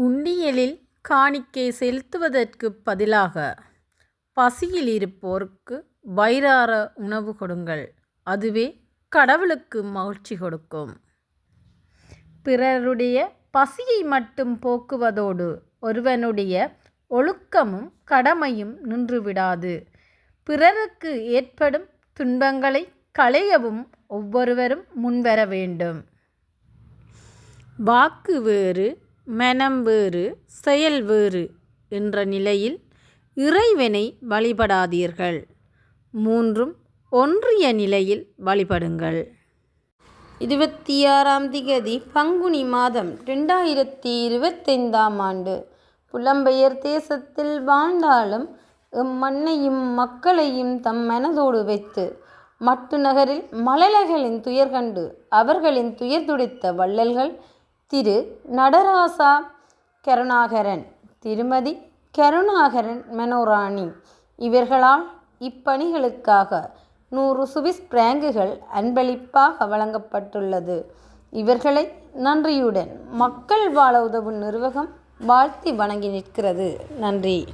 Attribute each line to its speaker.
Speaker 1: உண்டியலில் காணிக்கை செலுத்துவதற்குப் பதிலாக பசியில் இருப்போருக்கு வயிறார உணவு கொடுங்கள். அதுவே கடவுளுக்கு மகிழ்ச்சி கொடுக்கும். பிறருடைய பசியை மட்டும் போக்குவதோடு ஒருவனுடைய ஒழுக்கமும் கடமையும் நின்றுவிடாது. பிறருக்கு ஏற்படும் துன்பங்களை களையவும் ஒவ்வொருவரும் முன்வர வேண்டும். வாக்கு வேறு மனம் வேறு செயல் வேறு என்ற நிலையில் இறைவனை வழிபடாதீர்கள். மூன்றும் ஒன்றிய நிலையில் வழிபடுங்கள்.
Speaker 2: இருபத்தி ஆறாம் திகதி பங்குனி மாதம் ரெண்டாயிரத்தி இருபத்தைந்தாம் ஆண்டு. புலம்பெயர் தேசத்தில் வாழ்ந்தாலும் எம் மண்ணையும் மக்களையும் தம் மனதோடு வைத்து மட்டு நகரில் மலலைகளின் துயர் கண்டு அவர்களின் துயர் துடைத்த வள்ளல்கள் திரு நடராசா கருணாகரன் திருமதி கருணாகரன் மனோராணி. இவர்களால் இப்பணிகளுக்காக நூறு சுவிஸ் பிராங்குகள் அன்பளிப்பாக வழங்கப்பட்டுள்ளது. இவர்களை நன்றியுடன் மக்கள் வாழ உதவும் நிர்வாகம் வாழ்த்தி வணங்கி நிற்கிறது. நன்றி.